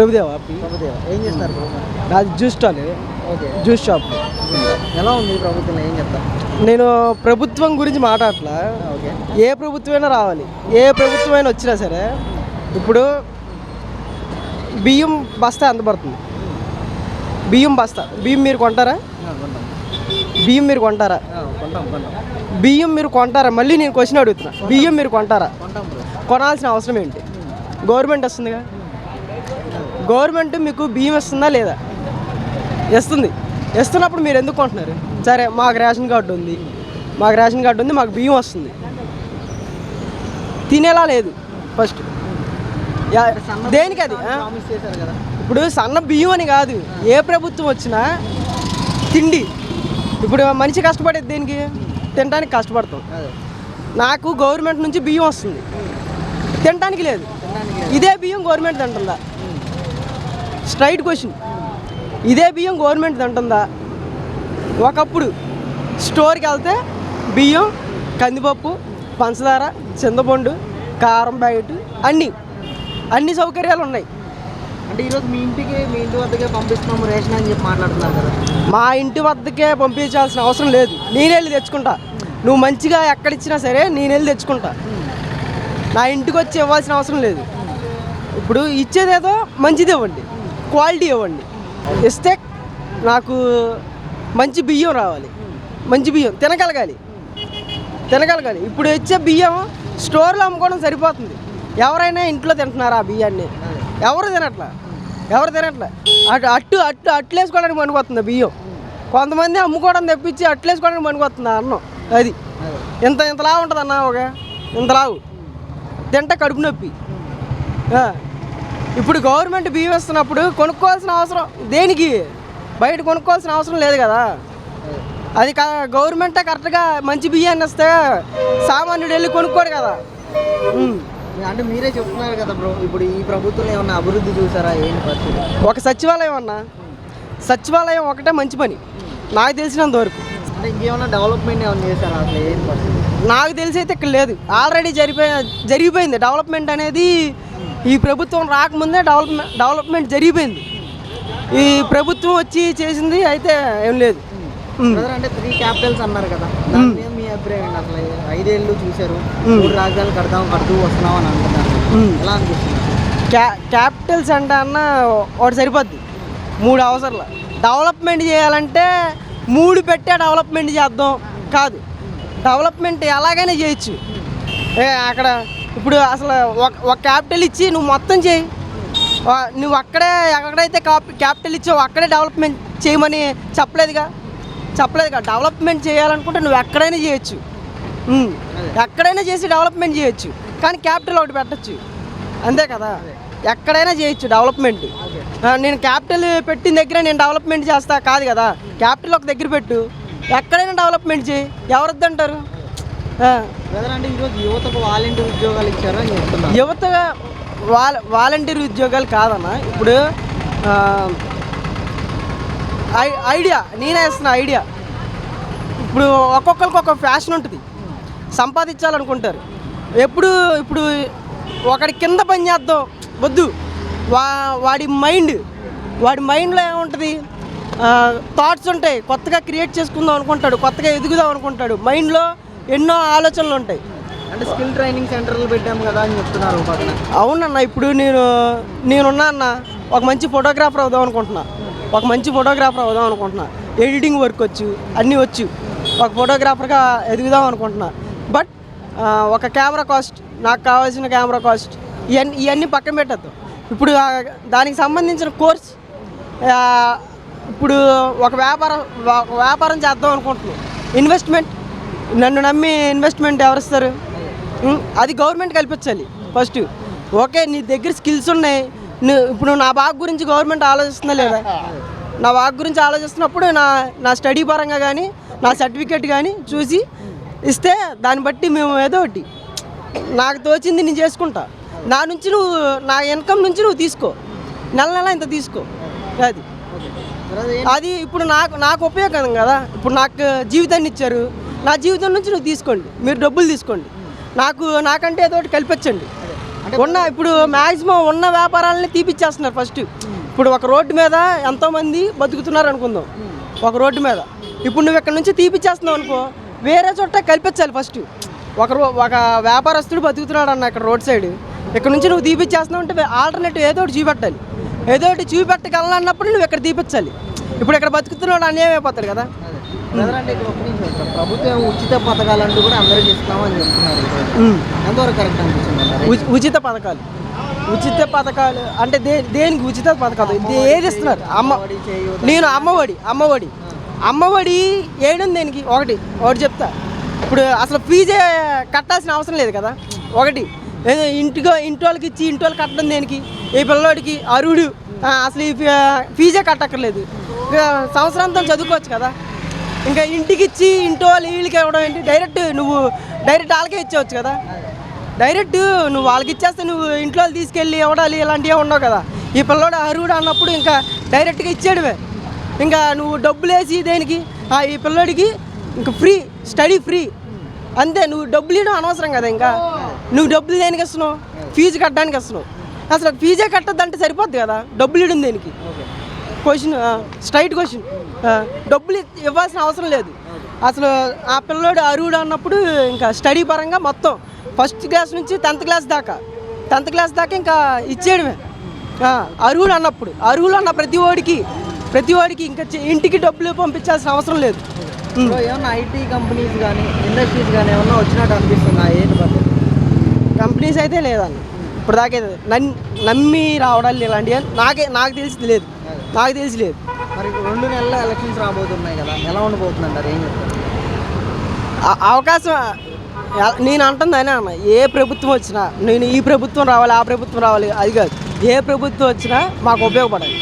ప్రభుదేవ? ప్రభుదేవ. ఏం చేస్తారు? నాది juice stall okay. Juice shop. ఎలా ఉంది ఈ ప్రభుత్వంలో? ఏం చెప్తారు? నేను ప్రభుత్వం గురించి మాట్లాడట్లా. ఓకే. ఏ ప్రభుత్వమైనా రావాలి. ఏ ప్రభుత్వమైనా వచ్చినా సరే ఇప్పుడు బియ్యం బస్తా ఎంత పడుతుంది? బియ్యం బస్తా. బియ్యం మీరు కొంటారా? కొంటాం. బియ్యం మీరు కొంటారా? కొంటాం కొంటాం. బియ్యం మీరు కొంటారా? మళ్ళీ నేను క్వశ్చన్ అడుగుతున్నా. బియ్యం మీరు కొంటారా? కొనాల్సిన అవసరం ఏంటి? గవర్నమెంట్ వస్తుందిగా? గవర్నమెంట్ మీకు బియ్యం ఇస్తుందా లేదా? ఇస్తుంది. ఇస్తున్నప్పుడు మీరు ఎందుకు కొంటున్నారు? సరే మాకు రేషన్ కార్డు ఉంది. మాకు రేషన్ కార్డు ఉంది మాకు బియ్యం వస్తుంది. తినేలా లేదు ఫస్ట్. యా- దేనికి అది ఇప్పుడు సన్న బియ్యం అని కాదు ఏ ప్రభుత్వం వచ్చినా తిండి. ఇప్పుడు మనిషి కష్టపడేది దేనికి? తినడానికి కష్టపడతాం. నాకు గవర్నమెంట్ నుంచి బియ్యం వస్తుంది. తినడానికి లేదు. ఇదే బియ్యం గవర్నమెంట్ తింటుందా? Straight question. ఇదే బియ్యం గవర్నమెంట్ తింటుందా? ఒకప్పుడు స్టోర్కి వెళ్తే బియ్యం కందిపప్పు పంచదార చింతపండు కారం ప్యాకెట్ అన్నీ. అన్ని సౌకర్యాలు ఉన్నాయి. అంటే ఈరోజు మీ ఇంటికి మీ ఇంటి వద్దకే పంపిస్తున్నాము రేషన్ అని చెప్పి మాట్లాడుతున్నారు కదా. మా ఇంటి వద్దకే పంపించాల్సిన అవసరం లేదు. నేను వెళ్ళి తెచ్చుకుంటా. నువ్వు మంచిగా ఎక్కడిచ్చినా సరే నేను వెళ్ళి తెచ్చుకుంటా. నా ఇంటికి వచ్చి ఇవ్వాల్సిన అవసరం లేదు. ఇప్పుడు ఇచ్చేదేదో మంచిది ఇవ్వండి. క్వాలిటీ ఇవ్వండి. ఇస్తే నాకు మంచి బియ్యం రావాలి. మంచి బియ్యం తినగలగాలి. తినగలగాలి. ఇప్పుడు ఇచ్చే బియ్యం స్టోర్లో అమ్ముకోవడం సరిపోతుంది. ఎవరైనా ఇంట్లో తింటున్నారు ఆ బియ్యాన్ని. ఎవరు తినట్లా? ఎవరు తినట్లా? అటు అట్టు అట్టు అట్లేసుకోవడానికి పనికొస్తుంది బియ్యం. కొంతమంది అమ్ముకోవడం తెప్పించి అట్లేసుకోవడానికి పనికొస్తుంది అన్నం. అది. ఇంత ఇంతలా ఉంటుంది అన్న ఒక? ఇంతలావు తింటే కడుపు నొప్పి. ఇప్పుడు గవర్నమెంట్ బియ్యం ఇస్తున్నప్పుడు కొనుక్కోవాల్సిన అవసరం దేనికి? బయట కొనుక్కోవాల్సిన అవసరం లేదు కదా. అది గవర్నమెంటే కరెక్ట్గా మంచి బియ్యాన్ని ఇస్తే సామాన్యుడు వెళ్ళి కొనుక్కోడు కదా. అంటే మీరే చెప్తున్నారు కదా బ్రో ఇప్పుడు ఈ ప్రభుత్వంలో ఏమన్నా అభివృద్ధి చూసారా? ఏంటి పరిస్థితి? ఒక సచివాలయం అన్న సచివాలయం ఒకటే మంచి పని. నాకు తెలిసినంత వరకు. అంటే ఇంకేమన్నా డెవలప్మెంట్ ఏమైనా చేశారా? అసలు నాకు తెలిసి అయితే ఇక్కడ లేదు. ఆల్రెడీ జరిగిపోయి జరిగిపోయింది. డెవలప్మెంట్ అనేది ఈ ప్రభుత్వం రాకముందే డెవలప్మెంట్ డెవలప్మెంట్ జరిగిపోయింది. ఈ ప్రభుత్వం వచ్చి చేసింది అయితే ఏం లేదు. ఉమ్. బ్రదర్ అంటే త్రీ క్యాపిటల్స్ అన్నారు కదా. మీద మీ అభిప్రాయం అసలు? ఐదేళ్ళు చూశారు. మూడు రాజధానులు కడదాం కడుతూ వస్తున్నాం అని అంటున్నారు. ఎలా అనిపిస్తుంది? క్యా క్యాపిటల్స్ అంటే అన్న ఒకటి సరిపోద్ది. మూడు అవసరాలు. డెవలప్మెంట్ చేయాలంటే మూడు పెట్టే డెవలప్మెంట్ చేద్దాం కాదు. డెవలప్మెంట్ ఎలాగైనా చేయొచ్చు. ఏ అక్కడ ఇప్పుడు అసలు ఒక ఒక క్యాపిటల్ ఇచ్చి నువ్వు మొత్తం చేయి. నువ్వు అక్కడే ఎక్కడైతే క్యాపిటల్ ఇచ్చావు అక్కడే డెవలప్మెంట్ చేయమని చెప్పలేదుగా. చెప్పలేదుగా. డెవలప్మెంట్ చేయాలనుకుంటే నువ్వు ఎక్కడైనా చేయొచ్చు. ఎక్కడైనా చేసి డెవలప్మెంట్ చేయొచ్చు. కానీ క్యాపిటల్ ఒకటి పెట్టచ్చు. అంతే కదా? ఎక్కడైనా చేయొచ్చు డెవలప్మెంట్ నేను క్యాపిటల్ పెట్టిన దగ్గర నేను డెవలప్మెంట్ చేస్తా కాదు కదా? క్యాపిటల్ ఒక దగ్గర పెట్టు. ఎక్కడైనా డెవలప్మెంట్ చేయి. ఎవరొద్దంటారు? అంటే ఈరోజు యువతకు వాలంటీర్ ఉద్యోగాలు ఇచ్చారు అని చెప్తున్నారు. యువత వాల వాలంటీర్ ఉద్యోగాలు కాదన్న. ఇప్పుడు ఐడియా నేనే ఇస్తున్న ఐడియా. ఇప్పుడు ఒక్కొక్కరికి ఒక ఫ్యాషన్ ఉంటుంది. సంపాదించాలనుకుంటారు. ఎప్పుడు ఇప్పుడు ఒకడి కింద పని చేద్దాం. వద్దు. వా వాడి మైండ్ వాడి మైండ్లో ఏముంటుంది? థాట్స్ ఉంటాయి. కొత్తగా క్రియేట్ చేసుకుందాం అనుకుంటాడు. కొత్తగా ఎదుగుదాం అనుకుంటాడు. మైండ్లో ఎన్నో ఆలోచనలు ఉంటాయి. అంటే స్కిల్ ట్రైనింగ్ సెంటర్లు పెట్టాము కదా అని చెప్తున్నారు పక్కన. అవునన్న ఇప్పుడు నేను నేనున్నా అన్న ఒక మంచి ఫోటోగ్రాఫర్ అవుదాం అనుకుంటున్నా. ఒక మంచి ఫోటోగ్రాఫర్ అవుదాం అనుకుంటున్నా. ఎడిటింగ్ వర్క్ వచ్చు అన్నీ వచ్చు. ఒక ఫోటోగ్రాఫర్గా ఎదుగుదాం అనుకుంటున్నా. బట్ ఒక కెమెరా కాస్ట్ నాకు కావాల్సిన కెమెరా కాస్ట్ ఇవన్నీ ఇవన్నీ పక్కన పెట్టద్దు. ఇప్పుడు దానికి సంబంధించిన కోర్స్ ఇప్పుడు ఒక వ్యాపారం వ్యాపారం చేద్దాం అనుకుంటున్నాను ఇన్వెస్ట్మెంట్ నన్ను నమ్మి ఇన్వెస్ట్మెంట్ ఎవరిస్తారు అది గవర్నమెంట్ కల్పించాలి. ఫస్ట్ ఓకే నీ దగ్గర స్కిల్స్ ఉన్నాయి. నువ్వు ఇప్పుడు నా బాగా గురించి గవర్నమెంట్ ఆలోచిస్తుందా లేదా? నా బాగా గురించి ఆలోచిస్తున్నప్పుడు నా నా స్టడీ పరంగా కానీ నా సర్టిఫికేట్ కానీ చూసి ఇస్తే దాన్ని బట్టి మేము ఏదో ఒకటి. నాకు తోచింది నేను చేసుకుంటా. నా నుంచి నువ్వు నా ఇన్కమ్ నుంచి నువ్వు తీసుకో. నెల నెల ఇంత తీసుకో. అది. అది ఇప్పుడు నాకు నాకు ఉపయోగం కదా. ఇప్పుడు నాకు జీవితాన్ని ఇచ్చారు. నా జీవితం నుంచి నువ్వు తీసుకోండి. మీరు డబ్బులు తీసుకోండి. నాకు నాకంటే ఏదో ఒకటి కల్పించండి. ఉన్న ఇప్పుడు మ్యాక్సిమం ఉన్న వ్యాపారాలని తీపిచ్చేస్తున్నారు ఫస్ట్ ఇప్పుడు ఒక రోడ్డు మీద ఎంతోమంది బతుకుతున్నారు అనుకుందాం. ఒక రోడ్డు మీద. ఇప్పుడు నువ్వు ఇక్కడ నుంచి తీపిచ్చేస్తున్నావు అనుకో వేరే చోట కల్పించాలి ఫస్ట్ ఒక ఒక వ్యాపారస్తుడు బతుకుతున్నాడు అన్న ఇక్కడ రోడ్ సైడ్ ఇక్కడ నుంచి నువ్వు తీపిచ్చేస్తున్నావు అంటే ఆల్టర్నేటివ్ ఏదో ఒకటి చూపెట్టాలి. ఏదో ఒకటి చూపెట్టగలనన్నప్పుడు నువ్వు ఇక్కడ తీపిచ్చాలి. ఇప్పుడు ఇక్కడ బతుకుతున్నాడు అన్యాయం అయిపోతాడు కదా. బ్రదర్ అంటే ఇక్కడ ఒక నిమిషం సార్. ప్రభుత్వం ఉచిత పథకాలంటూ కూడా అందరూ ఇస్తామని చెప్తున్నారు. ఎంతవరకు కరెక్ట్ అనిపిస్తుంది ఉచిత పథకాలు. ఉచిత పథకాలు అంటే దే దేనికి ఉచిత పథకాలు? ఏది ఇస్తున్నారు? అమ్మ నేను అమ్మఒడి అమ్మఒడి అమ్మఒడి వేయడం దేనికి? ఒకటి ఒకటి చెప్తా. ఇప్పుడు అసలు ఫీజే కట్టాల్సిన అవసరం లేదు కదా? ఒకటి ఏదో ఇంటికి ఇంటి వాళ్ళకి ఇచ్చి ఇంటి వాళ్ళకి కట్టడం దేనికి? ఈ పిల్లోడికి అరుడు. అసలు ఈ ఫీజే కట్టక్కర్లేదు. సంవత్సరాంతం చదువుకోవచ్చు కదా? ఇంకా ఇంటికి ఇచ్చి ఇంటి వాళ్ళు వీళ్ళకి ఇవ్వడం ఏంటి? డైరెక్ట్ నువ్వు డైరెక్ట్ వాళ్ళకే ఇచ్చేవచ్చు కదా? డైరెక్ట్ నువ్వు వాళ్ళకి ఇచ్చేస్తే నువ్వు ఇంట్లో వాళ్ళు తీసుకెళ్ళి ఇవ్వడాలి ఇలాంటివి ఉండవు కదా? ఈ పిల్లోడు అరువుడు అన్నప్పుడు ఇంకా డైరెక్ట్గా ఇచ్చేయడమే. ఇంకా నువ్వు డబ్బులు వేసి దేనికి? ఆ, ఈ పిల్లోడికి ఇంకా ఫ్రీ స్టడీ ఫ్రీ అంతే నువ్వు డబ్బులు ఇవ్వడం అనవసరం కదా ఇంకా? నువ్వు డబ్బులు దేనికి వస్తున్నావు ఫీజు కట్టడానికి వస్తున్నావు అసలు ఫీజే కట్టద్దంటే సరిపోద్ది కదా? డబ్బులు ఇవ్వడం దేనికి? Question straight question. డబ్బులు ఇవ్వాల్సిన అవసరం లేదు. అసలు ఆ పిల్లోడు అరువుడు అన్నప్పుడు ఇంకా స్టడీ పరంగా మొత్తం ఫస్ట్ క్లాస్ నుంచి టెన్త్ క్లాస్ దాకా. టెన్త్ క్లాస్ దాకా ఇంకా ఇచ్చేయడమే. అరువులు అన్నప్పుడు. అరువులు అన్న ప్రతి వాడికి ప్రతి వాడికి ఇంకా ఇంటికి డబ్బులు పంపించాల్సిన అవసరం లేదు. ఏమన్నా ఐటీ కంపెనీస్ కానీ ఇండస్ట్రీస్ కానీ ఏమన్నా వచ్చినట్టు అనిపిస్తుందా ఏంటి కంపెనీస్ అయితే లేదన్న ఇప్పుడు దాకా నమ్మి రావడాలు ఇలాంటివి నాకే నాకు తెలిసి లేదు. నాకు తెలిసి లేదు మరి రెండు నెలల ఎలక్షన్స్ రాబోతున్నాయి కదా ఎలా ఉండబోతుందంటారు ఏం చెప్తారు అవకాశం నేను అంటుంది అయినా అన్న ఏ ప్రభుత్వం వచ్చినా నేను ఈ ప్రభుత్వం రావాలి ఆ ప్రభుత్వం రావాలి అది కాదు. ఏ ప్రభుత్వం వచ్చినా మాకు ఉపయోగపడాలి.